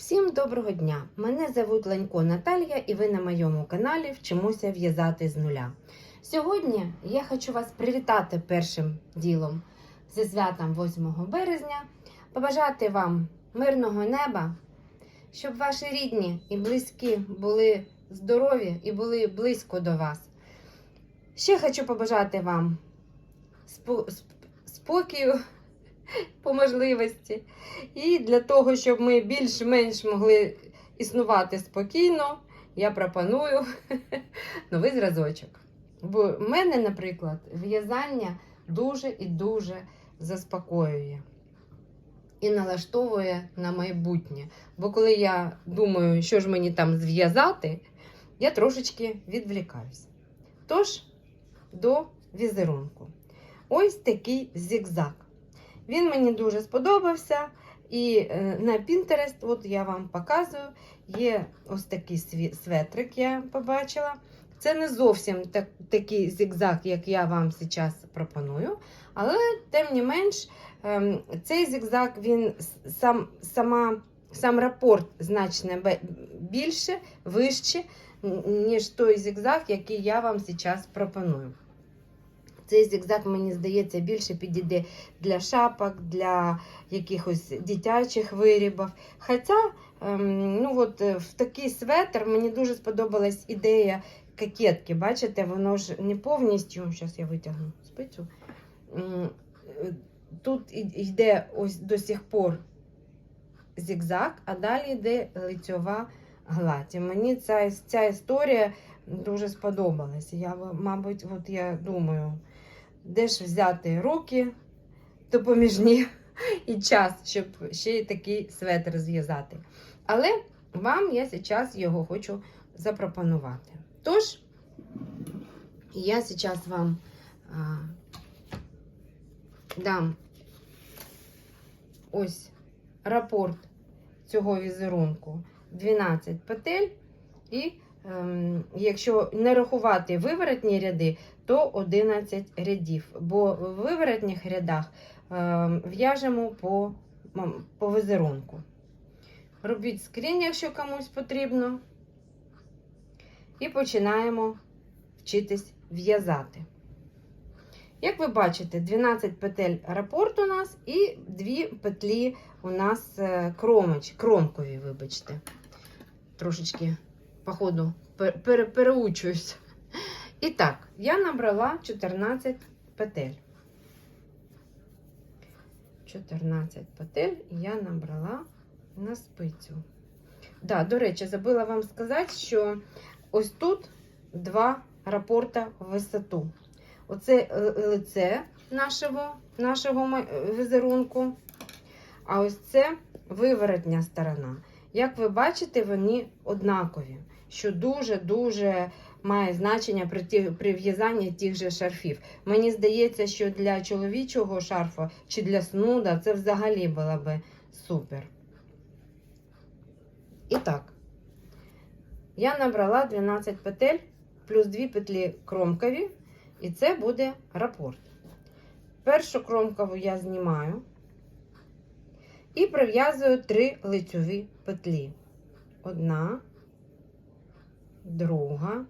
Всім доброго дня! Мене звуть Ленько Наталія і ви на моєму каналі Вчимося в'язати з нуля. Сьогодні я хочу вас привітати першим ділом зі святом 8 березня, побажати вам мирного неба, щоб ваші рідні і близькі були здорові і були близько до вас. Ще хочу побажати вам спо- сп- спокою по можливості. І для того, щоб ми більш-менш могли існувати спокійно, я пропоную новий зразочок. Бо в мене, наприклад, в'язання дуже і дуже заспокоює і налаштовує на майбутнє. Бо коли я думаю, що ж мені там зв'язати, я трошечки відвлікаюся. Тож, до візерунку. Ось такий зігзаг. Він мені дуже сподобався. І е, на Pinterest, от я вам показую, є ось такий светрик, я побачила. Це не зовсім так, такий зігзаг, як я вам зараз пропоную. Але, тим не менш, ем, цей зігзаг, він сам, сама, сам рапорт значно більше, вище, ніж той зігзаг, який я вам зараз пропоную. Цей зігзаг, мені здається, більше підійде для шапок, для якихось дитячих виробів. Хоча ем, ну от, е, в такий светр мені дуже сподобалась ідея кокетки. Бачите, воно ж не повністю. Зараз я витягну спицю. Е, Тут йде ось до сих пор зігзаг, а далі йде лицьова гладь. І мені ця, ця історія дуже сподобалась. Я, мабуть, от я думаю, де ж взяти руки допоміжні і час, щоб ще й такий светр зв'язати. Але вам я зараз його хочу запропонувати. Тож, я зараз вам а, дам ось рапорт цього візерунку 12 петель. І ем, якщо не рахувати виворотні ряди, то 11 рядів. Бо в виворотніх рядах ем, в'яжемо по, по візерунку. Робіть скрін, якщо комусь потрібно. І починаємо вчитись в'язати. Як ви бачите, 12 петель рапорт у нас і 2 петлі у нас е, кромоч, кромкові, вибачте. Трошечки, походу, пер- пере-. І так, я набрала 14 петель. 14 петель я набрала на спицю. Да, до речі, забула вам сказати, що ось тут два рапорта в висоту. Оце е, лице нашого, нашого е, візерунку, а ось це виворотня сторона. Як ви бачите, вони однакові, що дуже-дуже має значення при, ті- при в'язанні тих же шарфів. Мені здається, що для чоловічого шарфа чи для снуда це взагалі було би супер. І так, я набрала 12 петель плюс 2 петлі кромкові, і це буде рапорт. Першу кромкову я знімаю і прив'язую 3 лицьові петлі. Одна, друга,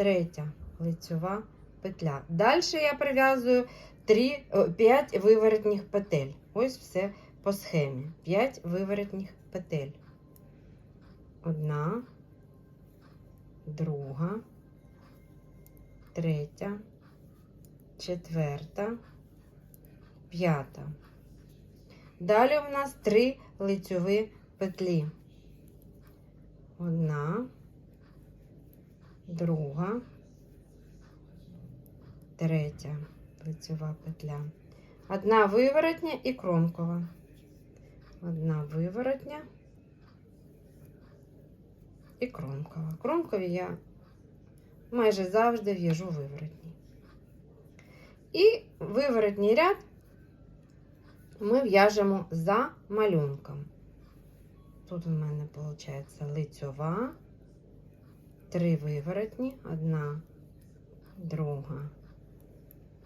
третя лицьова петля. Далі я прив'язую 3, 5 виворотніх петель. Ось все по схемі. 5 виворотніх петель. Одна, друга, третя, четверта, п'ята. Далі у нас три лицьові петлі. Одна, друга, третя лицьова петля. Одна виворотня і кромкова. Одна виворотня і кромкова. Кромкові я майже завжди в'яжу виворотні. І виворотній ряд ми в'яжемо за малюнком. Тут у мене виходить лицьова, три виворотні, одна, друга,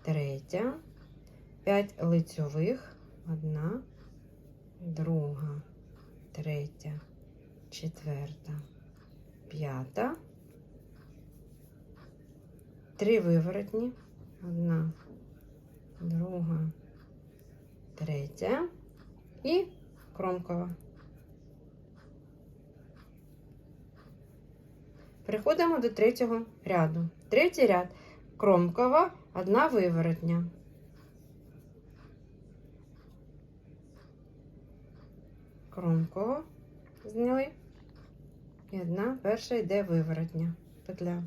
третя, п'ять лицьових, одна, друга, третя, четверта, п'ята. Три виворотні. Одна, друга, третя і кромкова. Переходимо до третього ряду. Третій ряд кромкова, одна виворотня. Кромкова зняли. І одна перша йде виворотня петля.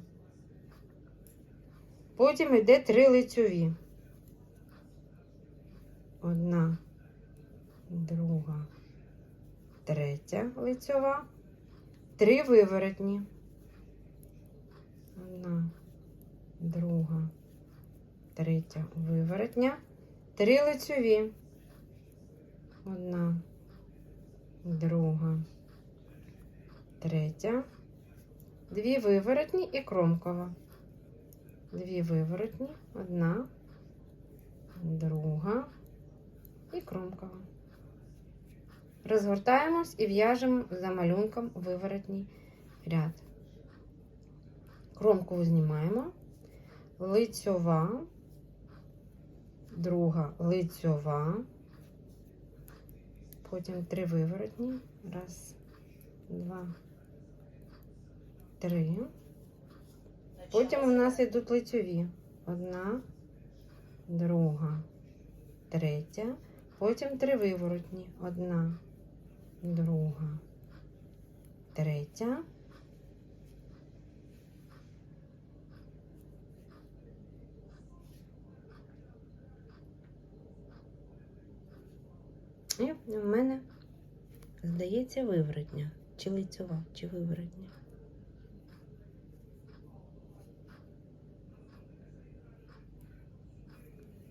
Потім йде три лицьові. Одна, друга, третя лицьова, три виворотні. Одна, друга, третя виворотня, три лицьові. Одна, друга, третя, дві виворотні і кромкова. Дві виворотні, одна, друга і кромкова. Розгортаємось і в'яжемо за малюнком виворотній ряд. Кромку знімаємо, лицьова, друга лицьова, потім три виворотні. Раз, два, три. Потім у нас йдуть лицьові. Одна, друга, третя. Потім три виворотні. Одна, друга, третя. І в мене, здається, виворотня. Чи лицьова, чи виворотня.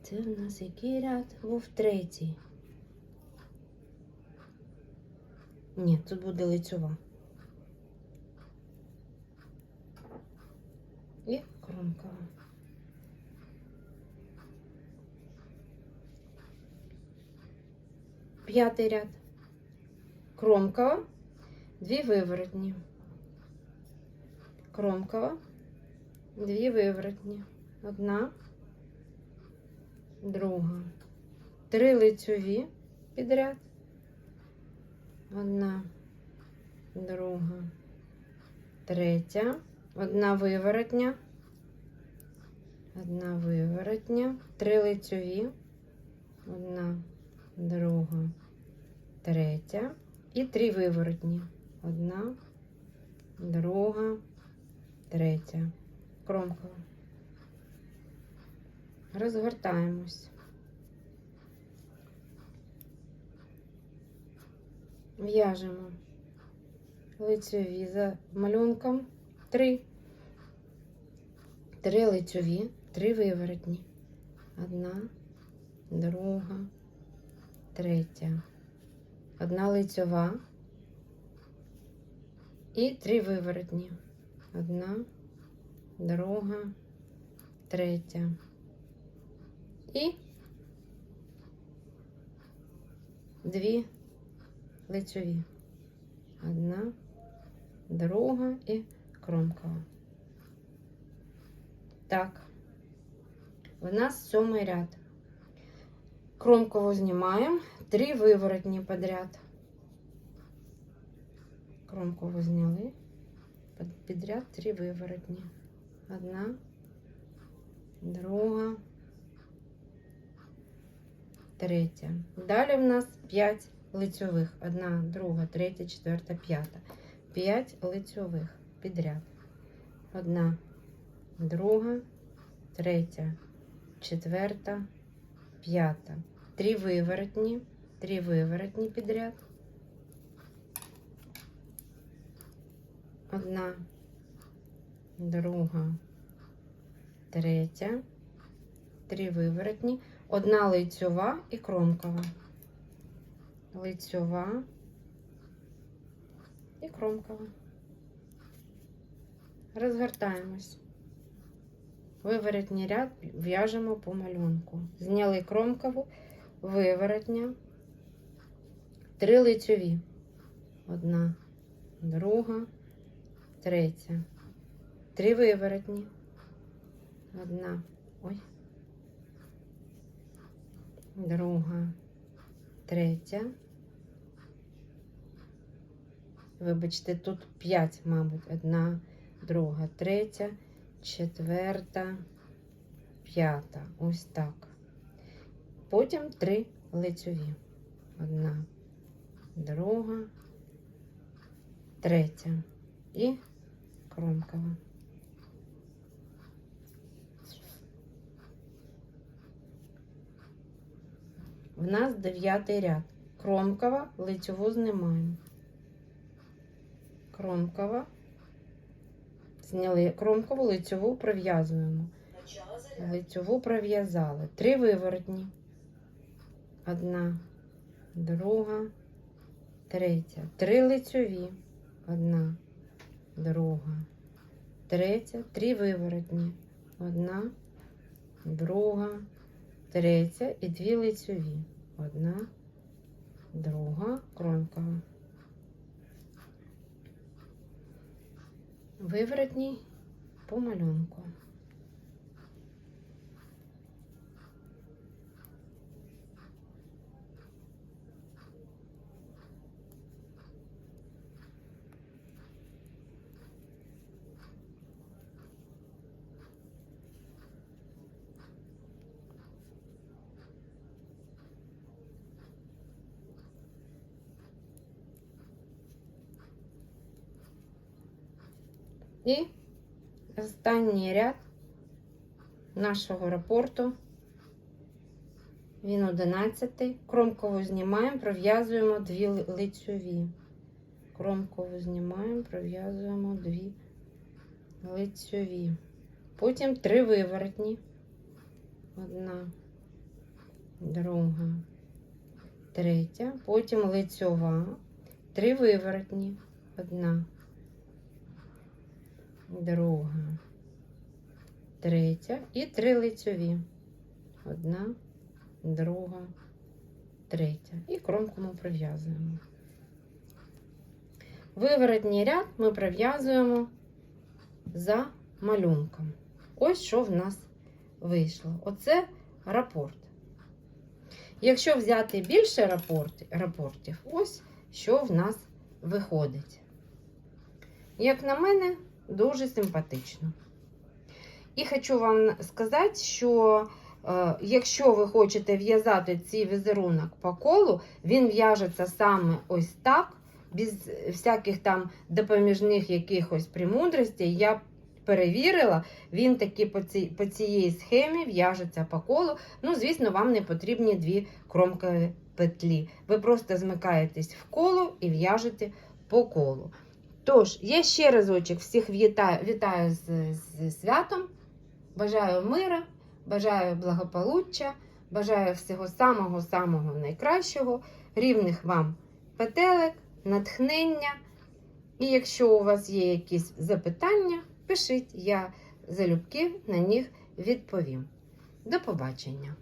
Це в нас який ряд? Був третій. Ні, тут буде лицьова. І кромкова. П'ятий ряд. Кромкова, дві виворотні. Кромкова, дві виворотні. Одна друга. Три лицьові підряд. Одна, друга, третя. Одна виворотня. Одна виворотня. Три лицьові. Одна, друга, третя. І три виворотні. Одна, друга, третя. Кромкова. Розгортаємось. В'яжемо лицьові за малюнком. Три. Три лицьові, три виворотні. Одна, друга, третя. Одна лицьова і три виворотні. Одна, друга, третя. І дві лицьові. Одна, друга і кромкова. Так, в нас сьомий ряд. Кромкову знімаємо, три виворотні подряд. Кромкову зняли, підряд три виворотні. Одна, друга, третя. Далі в нас 5 лицьових. Одна, друга, третя, четверта, п'ята. 5 лицьових підряд. Одна, друга, третя, четверта, п'ята. Три виворотні, три виворотні підряд. Одна, друга, третя, три виворотні. Одна лицьова і кромкова. Лицьова і кромкова. Розгортаємось. Виворотній ряд в'яжемо по малюнку. Зняли кромкову, виворотня, три лицьові. одна, друга, третя. Три виворотні. Одна. Ой. Друга, третя. Вибачте, тут п'ять, мабуть. Одна, друга, третя, четверта, п'ята. Ось так. Потім три лицьові. Одна, друга, третя і кромкова. В нас дев'ятий ряд. Кромкова, лицьову знімаємо. Кромкова. Зняли кромкову, лицьову пров'язуємо. Лицьову пров'язали. Три виворотні. Одна, друга, третя. Три лицьові. Одна, друга, третя. Три виворотні. Одна, друга, третя і дві лицьові. Одна, друга, кромкова. Виворотній по малюнку. І останній ряд нашого рапорту. Він 11. Кромкову знімаємо, пров'язуємо дві ли- лицьові. Кромкову знімаємо, пров'язуємо дві лицьові. Потім три виворотні. Одна, друга, третя. Потім лицьова. Три виворотні. Одна, друга, третя і три лицьові. Одна, друга, третя. І кромку ми пров'язуємо. Виворотній ряд ми пров'язуємо за малюнком. Ось що в нас вийшло. Оце рапорт. Якщо взяти більше рапорт, рапортів, ось що в нас виходить. Як на мене, дуже симпатично. І хочу вам сказати, що е, якщо ви хочете в'язати цей візерунок по колу, він в'яжеться саме ось так, без всяких там допоміжних якихось премудростей. Я перевірила, він таки по, цій, по цієї схемі в'яжеться по колу. Ну, звісно, вам не потрібні дві кромкові петлі. Ви просто змикаєтесь в коло і в'яжете по колу. Тож, я ще разочок всіх вітаю, вітаю з, з святом. Бажаю мира, бажаю благополуччя, бажаю всього самого-самого найкращого, рівних вам петелек, натхнення. І якщо у вас є якісь запитання, пишіть, я залюбки на них відповім. До побачення!